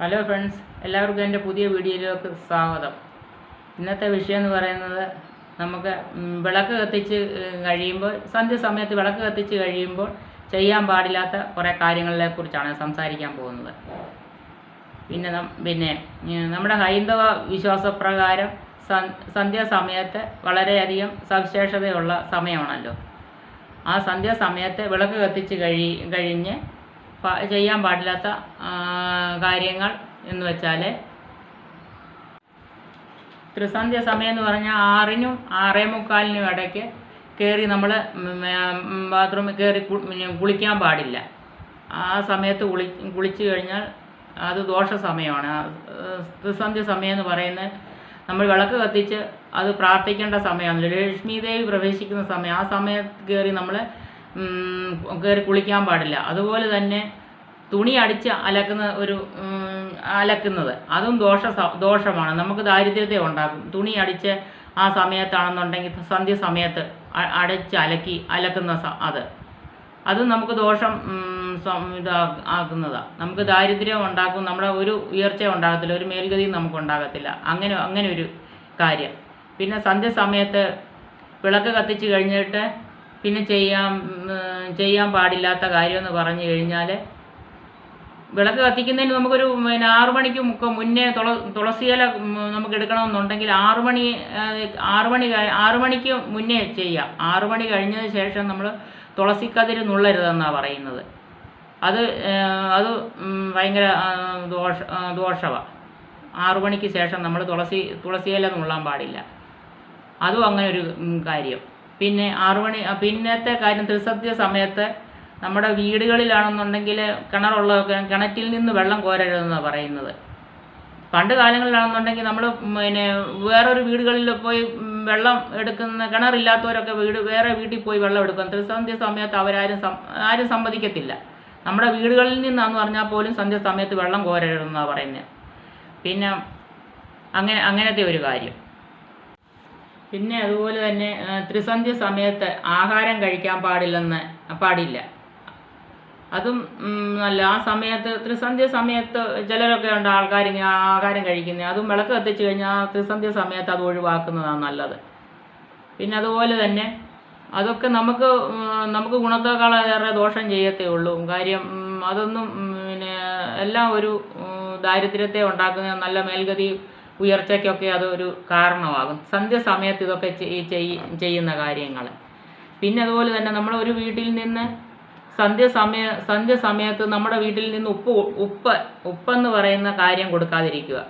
Hello friends എല്ലാവർക്കും എന്റെ പുതിയ വീഡിയോയിലേക്ക് സ്വാഗതം. ഇന്നത്തെ വിഷയം എന്ന് പറയുന്നത് നമുക്ക് വിളക്ക് കത്തിച്ച് കഴിയുമ്പോൾ സന്ധ്യ സമയത്ത് വിളക്ക് കത്തിച്ച് കഴിയുമ്പോൾ ചെയ്യാൻ പാടില്ലാത്ത കുറേ കാര്യങ്ങളെ കുറിച്ചാണ് സംസാരിക്കാൻ പോകുന്നത്. പിന്നെ പിന്നെ നമ്മുടെ ഹൈന്ദവ വിശ്വാസപ്രകാരം സന്ധ്യ സന്ധ്യാസമയത്ത് വളരെയധികം സവിശേഷതയുള്ള സമയമാണല്ലോ. ആ സന്ധ്യാസമയത്ത് വിളക്ക് കത്തിച്ച് കഴി കഴിഞ്ഞ് ചെയ്യാൻ പാടില്ലാത്ത കാര്യങ്ങൾ എന്ന് വെച്ചാൽ ത്രിസന്ധ്യ സമയം എന്ന് പറഞ്ഞാൽ ആറിനും ആറേ മുക്കാലിനും ഇടയ്ക്ക് കയറി നമ്മൾ ബാത്റൂമിൽ കയറി കുളിക്കാൻ പാടില്ല. ആ സമയത്ത് കുളി കുളിച്ചു കഴിഞ്ഞാൽ അത് ദോഷ സമയമാണ്. ത്രിസന്ധ്യ സമയം എന്ന് പറയുന്നത് നമ്മൾ വിളക്ക് കത്തിച്ച് അത് പ്രാർത്ഥിക്കേണ്ട സമയമാണ്. ലക്ഷ്മി ദേവി പ്രവേശിക്കുന്ന സമയം. ആ സമയത്ത് കയറി നമ്മൾ കയറി കുളിക്കാൻ പാടില്ല. അതുപോലെ തന്നെ തുണി അടിച്ച് അലക്കുന്ന ഒരു അലക്കുന്നത്. അതും ദോഷ ദോഷമാണ്. നമുക്ക് ദാരിദ്ര്യത്തെ ഉണ്ടാക്കും. തുണി അടിച്ച് ആ സമയത്താണെന്നുണ്ടെങ്കിൽ സന്ധ്യ സമയത്ത് അടച്ച് അലക്കി അലക്കുന്ന അത്. അത് നമുക്ക് ദോഷം ഇതാക്കുന്നതാണ് നമുക്ക് ദാരിദ്ര്യം ഉണ്ടാക്കും. നമ്മുടെ ഒരു ഉയർച്ച ഉണ്ടാകത്തില്ല. ഒരു മേൽഗതിയും നമുക്ക് ഉണ്ടാകത്തില്ല. അങ്ങനെ അങ്ങനെ ഒരു കാര്യം. പിന്നെ സന്ധ്യ സമയത്ത് വിളക്ക് കത്തിച്ച് കഴിഞ്ഞിട്ട് പിന്നെ ചെയ്യാൻ ചെയ്യാൻ പാടില്ലാത്ത കാര്യമെന്ന് പറഞ്ഞു കഴിഞ്ഞാൽ വിളക്ക് കത്തിക്കുന്നതിന് നമുക്കൊരു പിന്നെ ആറു മണിക്ക് മുക്ക മുന്നേ തുള തുളസിയില നമുക്ക് എടുക്കണമെന്നുണ്ടെങ്കിൽ ആറു മണി ആറു മണി ആറു മണിക്ക് മുന്നേ ചെയ്യാം. ആറു മണി കഴിഞ്ഞതിന് ശേഷം നമ്മൾ തുളസിക്കതിര് നുള്ളരുതെന്നാണ് പറയുന്നത്. അത് അത് ഭയങ്കര ദോഷ ദോഷമാണ് ആറു മണിക്ക് ശേഷം നമ്മൾ തുളസി തുളസിയില നുള്ളാൻ പാടില്ല. അതും അങ്ങനെ ഒരു കാര്യം. പിന്നെ ആറു മണി പിന്നത്തെ കാര്യം ത്രിസദ്യ സമയത്ത് നമ്മുടെ വീടുകളിലാണെന്നുണ്ടെങ്കിൽ കിണറുള്ള കിണറ്റിൽ നിന്ന് വെള്ളം കോരരുതെന്നാണ് പറയുന്നത്. പണ്ട് കാലങ്ങളിലാണെന്നുണ്ടെങ്കിൽ നമ്മൾ പിന്നെ വേറൊരു വീടുകളിൽ പോയി വെള്ളം എടുക്കുന്ന കിണറില്ലാത്തവരൊക്കെ വീട് വേറെ വീട്ടിൽ പോയി വെള്ളം എടുക്കും. ത്രിസന്ധ്യ സമയത്ത് അവരാരും ആരും സമ്മതിക്കത്തില്ല. നമ്മുടെ വീടുകളിൽ നിന്നാന്ന് പറഞ്ഞാൽ പോലും സന്ധ്യ സമയത്ത് വെള്ളം കോരരുതെന്നാണ് പറയുന്നത്. പിന്നെ അങ്ങനെ അങ്ങനത്തെ ഒരു കാര്യം. പിന്നെ അതുപോലെ തന്നെ ത്രിസന്ധ്യ സമയത്ത് ആഹാരം കഴിക്കാൻ പാടില്ലെന്ന് പാടില്ല. അതും നല്ല ആ സമയത്ത് ത്രിസന്ധ്യ സമയത്ത് ചിലരൊക്കെ ഉണ്ട് ആൾക്കാർ ഇങ്ങനെ ആഹാരം കഴിക്കുന്നത് അതും വിളക്ക് കത്തിച്ച് കഴിഞ്ഞാൽ ത്രിസന്ധ്യ സമയത്ത് അത് ഒഴിവാക്കുന്നതാണ് നല്ലത്. പിന്നെ അതുപോലെ തന്നെ അതൊക്കെ നമുക്ക് നമുക്ക് ഗുണത്തേക്കാളേറെ ദോഷം ചെയ്യത്തേ ഉള്ളൂ. കാര്യം അതൊന്നും പിന്നെ എല്ലാം ഒരു ദാരിദ്ര്യത്തെ ഉണ്ടാക്കുന്ന നല്ല മേൽഗതി ഉയർച്ചയ്ക്കൊക്കെ അതൊരു കാരണമാകും. സന്ധ്യ സമയത്ത് ഇതൊക്കെ ചെയ്- ചെയ്- ചെയ്യുന്ന കാര്യങ്ങൾ പിന്നെ അതുപോലെ തന്നെ നമ്മൾ ഒരു വീട്ടിൽ നിന്ന് സന്ധ്യ സമയ സന്ധ്യ സമയത്ത് നമ്മുടെ വീട്ടിൽ നിന്ന് ഉപ്പ് ഉപ്പ് ഉപ്പെന്ന് പറയുന്ന കാര്യം കൊടുക്കാതിരിക്കുക.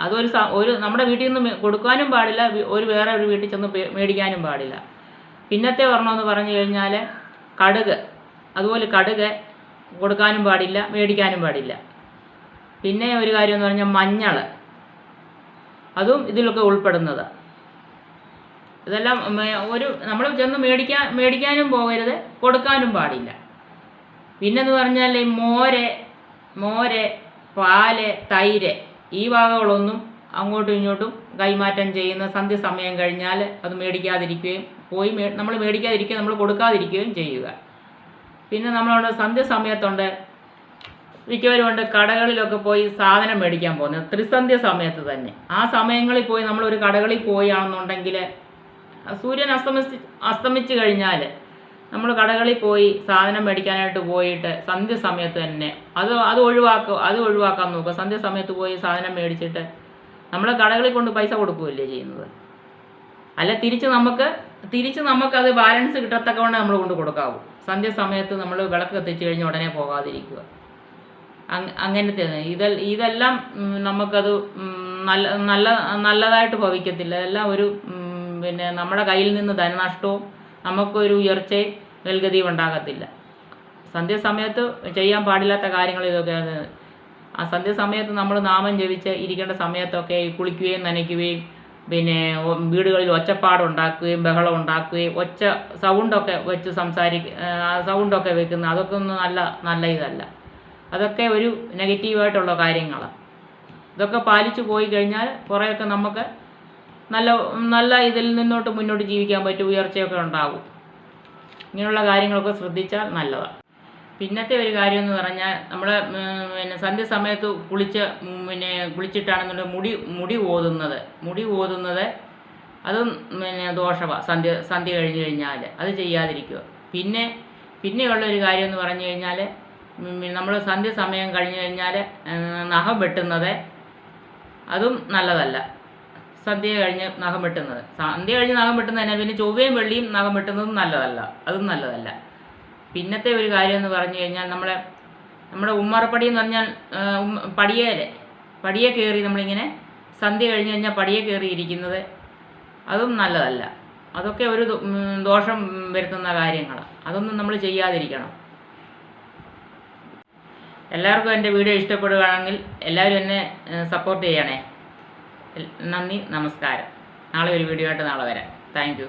അതൊരു ഒരു നമ്മുടെ വീട്ടിൽ നിന്ന് കൊടുക്കാനും പാടില്ല ഒരു വേറെ ഒരു വീട്ടിൽ ചെന്ന് മേടിക്കാനും പാടില്ല. പിന്നത്തെ വർണമെന്ന് പറഞ്ഞു കഴിഞ്ഞാൽ കടുക്. അതുപോലെ കടുക് കൊടുക്കാനും പാടില്ല മേടിക്കാനും പാടില്ല. പിന്നെ ഒരു കാര്യം എന്ന് പറഞ്ഞാൽ മഞ്ഞൾ അതും ഇതിലൊക്കെ ഉൾപ്പെടുന്നത്. ഇതെല്ലാം ഒരു നമ്മൾ ചെന്ന് മേടിക്കാൻ മേടിക്കാനും പോകരുത് കൊടുക്കാനും പാടില്ല. പിന്നെന്ന് പറഞ്ഞാൽ ഈ മോര് മോര് പാൽ തൈര് ഈ ഭാഗങ്ങളൊന്നും അങ്ങോട്ടും ഇങ്ങോട്ടും കൈമാറ്റം ചെയ്യുന്ന സന്ധ്യ സമയം കഴിഞ്ഞാൽ അത് മേടിക്കാതിരിക്കുകയും പോയി നമ്മൾ മേടിക്കാതിരിക്കുകയും നമ്മൾ കൊടുക്കാതിരിക്കുകയും ചെയ്യുക. പിന്നെ നമ്മളവിടെ സന്ധ്യ സമയത്തുണ്ട് മിക്കവരും ഉണ്ട്. കടകളിലൊക്കെ പോയി സാധനം മേടിക്കാൻ പോകുന്നത് ത്രിസന്ധ്യ സമയത്ത് തന്നെ. ആ സമയങ്ങളിൽ പോയി നമ്മൾ ഒരു കടകളിൽ പോവുകയാണെന്നുണ്ടെങ്കിൽ സൂര്യൻ അസ്തമിച്ച് അസ്തമിച്ച് കഴിഞ്ഞാൽ നമ്മൾ കടകളിൽ പോയി സാധനം മേടിക്കാനായിട്ട് പോയിട്ട് സന്ധ്യ സമയത്ത് തന്നെ അത് അത് ഒഴിവാക്കുക അത് ഒഴിവാക്കാൻ നോക്കുക. സന്ധ്യ സമയത്ത് പോയി സാധനം മേടിച്ചിട്ട് നമ്മൾ കടകളിൽ കൊണ്ട് പൈസ കൊടുക്കുകയല്ലേ ചെയ്യുന്നത്? അല്ല തിരിച്ച് നമുക്ക് തിരിച്ച് നമുക്കത് ബാലൻസ് കിട്ടത്തക്കവണ്ണം നമ്മൾ കൊണ്ട് കൊടുക്കാവൂ. സന്ധ്യ സമയത്ത് നമ്മൾ വിളക്ക് കത്തിച്ച് കഴിഞ്ഞ് ഉടനെ പോകാതിരിക്കുക. അങ്ങനത്തെ ഇതെ ഇതെല്ലാം നമുക്കത് നല്ല നല്ല നല്ലതായിട്ട് ഭവിക്കത്തില്ല. എല്ലാം ഒരു പിന്നെ നമ്മുടെ കയ്യിൽ നിന്ന് ധനനഷ്ടവും നമുക്കൊരു ഉയർച്ചയും മേൽഗതിയും ഉണ്ടാകത്തില്ല. സന്ധ്യസമയത്ത് ചെയ്യാൻ പാടില്ലാത്ത കാര്യങ്ങൾ ഇതൊക്കെയാണ്. ആ സന്ധ്യസമയത്ത് നമ്മൾ നാമം ജപിച്ച് ഇരിക്കേണ്ട സമയത്തൊക്കെ കുളിക്കുകയും നനയ്ക്കുകയും പിന്നെ വീടുകളിൽ ഒച്ചപ്പാടുണ്ടാക്കുകയും ബഹളം ഉണ്ടാക്കുകയും ഒച്ച സൗണ്ടൊക്കെ വെച്ച് സംസാരിക്ക സൗണ്ടൊക്കെ വെക്കുന്ന അതൊക്കെ ഒന്നും നല്ല നല്ല ഇതല്ല. അതൊക്കെ ഒരു നെഗറ്റീവായിട്ടുള്ള കാര്യങ്ങളാണ് ഇതൊക്കെ പാലിച്ചു പോയി കഴിഞ്ഞാൽ കുറേയൊക്കെ നമുക്ക് നല്ല നല്ല ഇതിൽ നിന്നോട്ട് മുന്നോട്ട് ജീവിക്കാൻ പറ്റും ഉയർച്ചയൊക്കെ ഉണ്ടാകും. ഇങ്ങനെയുള്ള കാര്യങ്ങളൊക്കെ ശ്രദ്ധിച്ചാൽ നല്ലതാണ് പിന്നത്തെ ഒരു കാര്യം എന്ന് പറഞ്ഞാൽ നമ്മൾ പിന്നെ സന്ധ്യ സമയത്ത് കുളിച്ച് പിന്നെ കുളിച്ചിട്ടാണെന്നുണ്ടെങ്കിൽ മുടി മുടി ഓതുന്നത് മുടി ഓതുന്നത് അതും പിന്നെ ദോഷമാണ് സന്ധ്യ സന്ധ്യ കഴിഞ്ഞ് കഴിഞ്ഞാൽ അത് ചെയ്യാതിരിക്കുക. പിന്നെ പിന്നെയുള്ളൊരു കാര്യം എന്ന് പറഞ്ഞു കഴിഞ്ഞാൽ നമ്മൾ സന്ധ്യ സമയം കഴിഞ്ഞ് കഴിഞ്ഞാൽ നഖം വെട്ടുന്നത് അതും നല്ലതല്ല. സന്ധ്യ കഴിഞ്ഞ് നഖം വെട്ടുന്നത്. സന്ധ്യ കഴിഞ്ഞ് നഖം വെട്ടുന്നതിനെ പിന്നെ ചൊവ്വയും വെള്ളിയും നഖം വെട്ടുന്നതും നല്ലതല്ല. അതും നല്ലതല്ല. പിന്നത്തെ ഒരു കാര്യം എന്ന് പറഞ്ഞു കഴിഞ്ഞാൽ നമ്മളെ നമ്മുടെ ഉമ്മറപ്പടി എന്ന് പറഞ്ഞാൽ പടിയേലെ. പടിയെ കയറി നമ്മളിങ്ങനെ സന്ധ്യ കഴിഞ്ഞ് കഴിഞ്ഞാൽ പടിയെ കയറി ഇരിക്കുന്നത് അതും നല്ലതല്ല. അതൊക്കെ ഒരു ദോഷം വരുത്തുന്ന കാര്യങ്ങളാണ് അതൊന്നും നമ്മൾ ചെയ്യാതിരിക്കണം. എല്ലാവർക്കും എന്റെ വീഡിയോ ഇഷ്ടപ്പെടുകയാണെങ്കിൽ എല്ലാവരും എന്നെ സപ്പോർട്ട് ചെയ്യണേ. നന്ദി നമസ്കാരം. നാളെ ഒരു വീഡിയോ ആയിട്ട് നാളെ വരാം. താങ്ക്